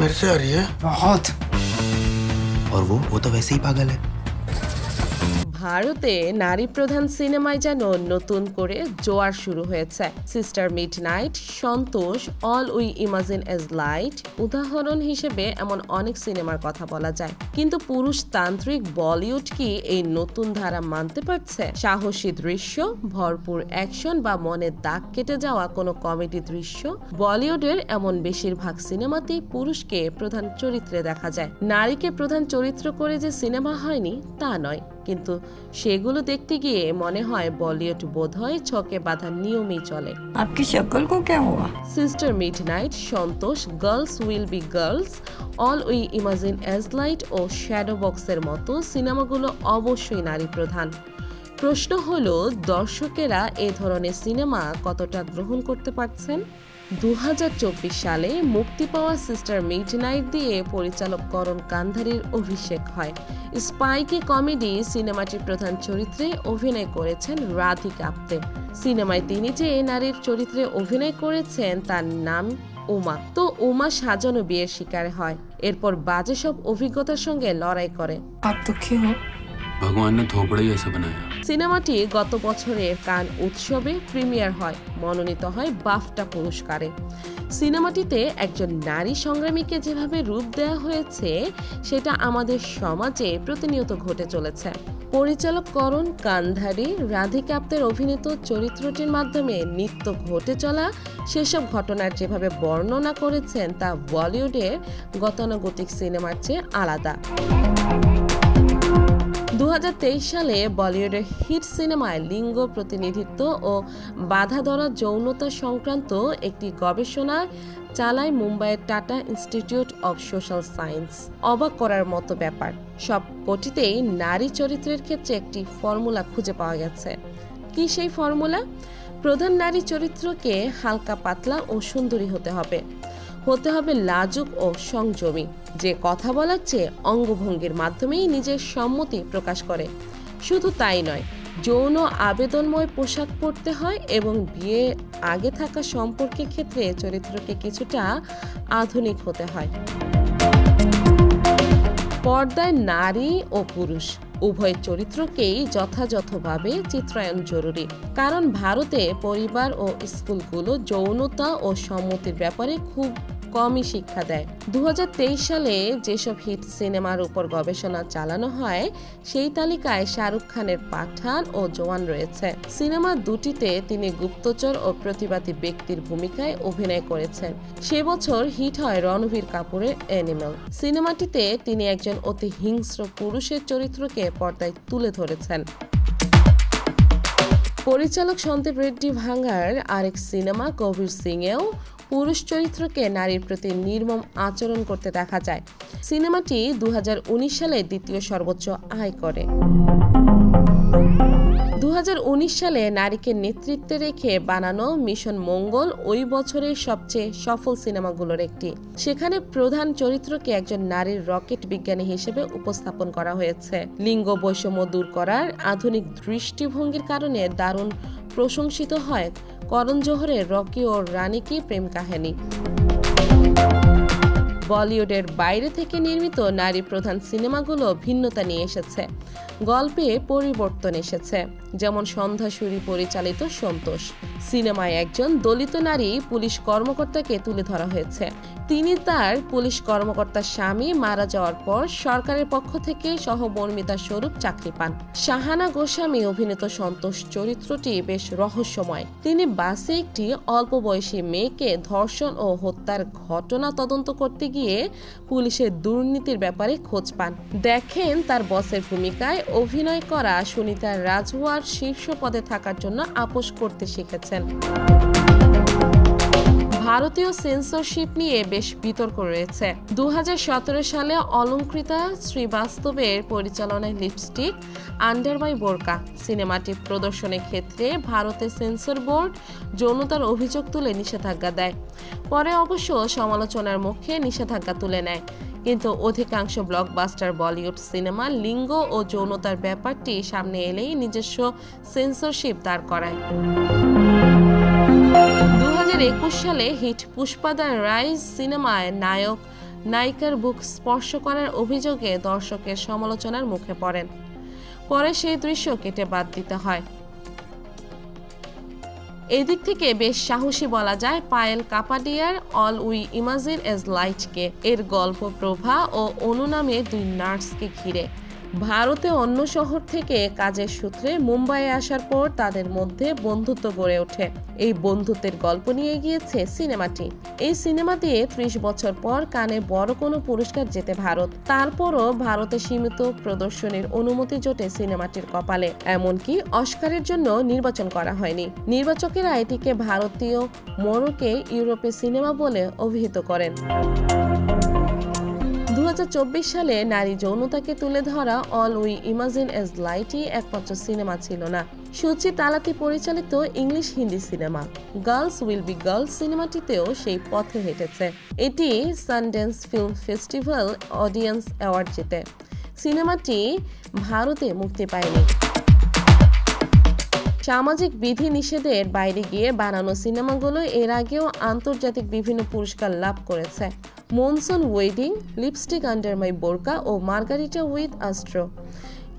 मेरे से आ रही है। बहुत। और वो वो तो वैसे ही पागल है। ভারতে নারী প্রধান সিনেমায় যেন নতুন করে জোয়ার শুরু হয়েছে। Sister midnight Santosh, all we imagine as light, উদাহরণ হিসেবে এমন অনেক সিনেমার কথা বলা যায়। কিন্তু পুরুষতান্ত্রিক বলিউড কি এই নতুন ধারা মানতে পারছে? সাহসী দৃশ্য, ভরপুর অ্যাকশন বা মনে দাগ কেটে যাওয়া কোনো কমেডি দৃশ্য? বলিউডের এমন বেশিরভাগ সিনেমাতেই পুরুষকে প্রধান চরিত্রে দেখা যায়। নারীকে প্রধান চরিত্র করে যে সিনেমা হয়নি, তা নয়। কিন্তু সেগুলো দেখতে গিয়ে মনে হয় বলিউড বোধ হয় ছকে বাঁধা নিয়মেই চলে। আপনি সকলকে কে হুয়া sister midnight Santosh girls will be girls all we imagine as light O shadow বক্সের মতো সিনেমাগুলো অবশ্যই নারী প্রধান। প্রশ্ন হলো দর্শকেরা এ ধরনের সিনেমা কতটা গ্রহণ করতে পারছেন? 2024 সালে মুক্তি পাওয়া সিস্টার মিডনাইট দিয়ে পরিচালক করণ কান্ধারির অভিষেক হয়। স্পাইকি কমেডি সিনেমাটির প্রধান চরিত্রে অভিনয় করেছেন রাধিকা আপ্তে। সিনেমায় তিনি যে নারীর চরিত্রে অভিনয় করেছেন তার নাম উমা। তো উমা সাজানো বিয়ের শিকার হয়। এরপর বাজে সব অভিজ্ঞতার সঙ্গে লড়াই করে। ভগবান থোপড়াই এসে সিনেমাটি গত বছরের কান উৎসবে প্রিমিয়ার হয়। মনোনীত হয় বাফটা পুরস্কারে। সিনেমাটিতে একজন নারী সংগ্রামীকে যেভাবে রূপ দেওয়া হয়েছে, সেটা আমাদের সমাজে প্রতিনিয়ত ঘটে চলেছে। পরিচালক করণ কান্ধারি, রাধিকা আপ্তের অভিনীত চরিত্রটির মাধ্যমে নিত্য ঘটে চলা সেসব ঘটনার যেভাবে বর্ণনা করেছেন, তা বলিউডের গতানুগতিক সিনেমার চেয়ে আলাদা। সালে বলিউডের হিট সিনেমায় লিঙ্গ প্রতিনিধিত্ব ও বাধা ধরা যৌনতা সংক্রান্ত একটি গবেষণা চালায় মুম্বাইয়ের Tata institute of social science. অবাক করার মতো ব্যাপার। সব কোটিতেই নারী চরিত্রের ক্ষেত্রে একটি ফর্মুলা খুঁজে পাওয়া গেছে। কি সেই ফর্মুলা? প্রধান নারী চরিত্রকে হালকা পাতলা ও সুন্দরী হতে হবে। হতে হবে লাজুক ও সংযমী। যে কথা বলার চেয়ে অঙ্গভঙ্গির মাধ্যমেই নিজের সম্মতি প্রকাশ করে। শুধু তাই নয়, যৌন আবেদনময় পোশাক পরতে হয় এবং বিয়ে আগে থাকা সম্পর্কের ক্ষেত্রে চরিত্রকে কিছুটা আধুনিক হতে হয়। পর্দায় নারী ও পুরুষ উভয় চরিত্রকেই যথাযথভাবে চিত্রায়ন জরুরি। কারণ ভারতে পরিবার ও স্কুলগুলো যৌনতা ও সম্মতির ব্যাপারে খুব কমই শিক্ষা দেয়। দুই হাজার তেইশ সালে যেসব হিট সিনেমার উপর গবেষণা চালানো হয়, সেই তালিকায় শাহরুখ খানের পাঠান ও জওয়ান রয়েছে। সিনেমা দুটিতে তিনি গুপ্তচর ও প্রতিবাদী ব্যক্তির ভূমিকায় অভিনয় করেছেন। সে বছর হিট হয় রণবীর কাপুরের অ্যানিমেল। সিনেমাটিতে তিনি একজন অতি হিংস্র পুরুষের চরিত্রকে পর্দায় তুলে ধরেছেন। পরিচালক সন্দীপ রেড্ডি ভাঙ্গার আরেক সিনেমা কবির সিংয়েও পুরুষ চরিত্রকে নারীর প্রতি নির্মম আচরণ করতে দেখা যায়। সিনেমাটি দু সালে দ্বিতীয় সর্বোচ্চ আয় করে। দু সালে নারীকে নেতৃত্বে রেখে বানানো মিশন মঙ্গল ওই বছরের সবচেয়ে সফল সিনেমাগুলোর একটি। সেখানে প্রধান চরিত্রকে একজন নারীর রকেট বিজ্ঞানী হিসেবে উপস্থাপন করা হয়েছে। লিঙ্গ বৈষম্য দূর করার আধুনিক দৃষ্টিভঙ্গির কারণে দারুণ প্রশংসিত হয়। করণ জোহরের রকি ও রানিকি প্রেম কাহিনী। বলিউডের বাইরে থেকে নির্মিত নারী প্রধান সিনেমাগুলো ভিন্নতা নিয়ে এসেছে। গল্পে পরিবর্তন এসেছে। যেমন সন্ধ্যাসুরি পরিচালিত সন্তোষ। সিনেমায় একজন দলিত নারী পুলিশ কর্মকর্তাকে তুলে ধরা হয়েছে। তিনি তার পুলিশ কর্মকর্তার স্বামী মারা যাওয়ার পর সরকারের পক্ষ থেকে সহমর্মিতা স্বরূপ চাকরি পান। শাহানা গোস্বামী অভিনীত সন্তোষ চরিত্রটি বেশ রহস্যময়। তিনি বাসে একটি অল্প বয়সী মেয়েকে ধর্ষণ ও হত্যার ঘটনা তদন্ত করতে গিয়ে পুলিশের দুর্নীতির ব্যাপারে খোঁজ পান। দেখেন তার বসের ভূমিকায় অভিনয় করা সুনিতা রাজওয়ার শীর্ষ পদে থাকার জন্য আপোষ করতে শিখেছেন। ভারতীয় সেন্সরশিপ নিয়ে বেশ বিতর্ক রয়েছে। দু হাজার সতেরো সালে অলঙ্কৃতা শ্রীবাস্তবের পরিচালনায় লিপস্টিক আন্ডার মাই বোরকা সিনেমাটি প্রদর্শনের ক্ষেত্রে ভারতের সেন্সর বোর্ড যৌনতার অভিযোগ তুলে নিষেধাজ্ঞা দেয়। পরে অবশ্য সমালোচনার মুখে নিষেধাজ্ঞা তুলে নেয়। কিন্তু অধিকাংশ ব্লকবাস্টার বলিউড সিনেমা লিঙ্গ ও যৌনতার ব্যাপারটি সামনে এলেই নিজস্ব সেন্সরশিপ দাঁড় করায়। সালে হিট পুষ্পাদা রাইজ সিনেমায় নায়ক নায়িকার বুক স্পর্শ করার অভিযোগে দর্শকের সমালোচনার মুখে পড়েন। পরে সেই দৃশ্য কেটে বাদ দিতে হয়। এদিক থেকে বেশ সাহসী বলা যায় পায়েল কাপাডিয়ার অল উই ইমাজিন এজ লাইটকে। এর গল্প প্রভা ও অনু নামে দুই নার্সকে ঘিরে। ভারতে অন্য শহর থেকে কাজের সূত্রে মুম্বাইয়ে আসার পর তাদের মধ্যে বন্ধুত্ব গড়ে ওঠে। এই বন্ধুত্বের গল্প নিয়ে গিয়েছে সিনেমাটি। এই সিনেমা দিয়ে ত্রিশ বছর পর কানে বড় কোনো পুরস্কার জেতে ভারত। তারপরও ভারতে সীমিত প্রদর্শনীর অনুমতি জোটে সিনেমাটির কপালে। এমনকি অস্কারের জন্য নির্বাচন করা হয়নি। নির্বাচকেরা এটিকে ভারতীয় মোড়কে ইউরোপে সিনেমা বলে অভিহিত করেন। সালে নারী যৌনতাকে তুলে ধরা অল উই ইমাজিন এজ লাইটই একমাত্র সিনেমা ছিল না। সুচি তালাতি পরিচালিত English Hindi cinema girls will be girls সিনেমাটিতেও সেই পথে হেঁটেছে। এটি Sundance film festival audience award জেতে। সিনেমাটি ভারতে মুক্তি পায়নি। সামাজিক বিধি নিষেধের বাইরে গিয়ে বানানো সিনেমাগুলো এর আগেও আন্তর্জাতিক বিভিন্ন পুরস্কার লাভ করেছে। Monsoon wedding, lipstick under my burkha O Margarita with আস্ট্রো।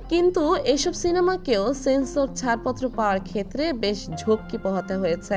কিন্তু এসব সিনেমাকেও সেন্সর ছাড়পত্র পাওয়ার ক্ষেত্রে বেশ ঝক্কি পোহাতে হয়েছে।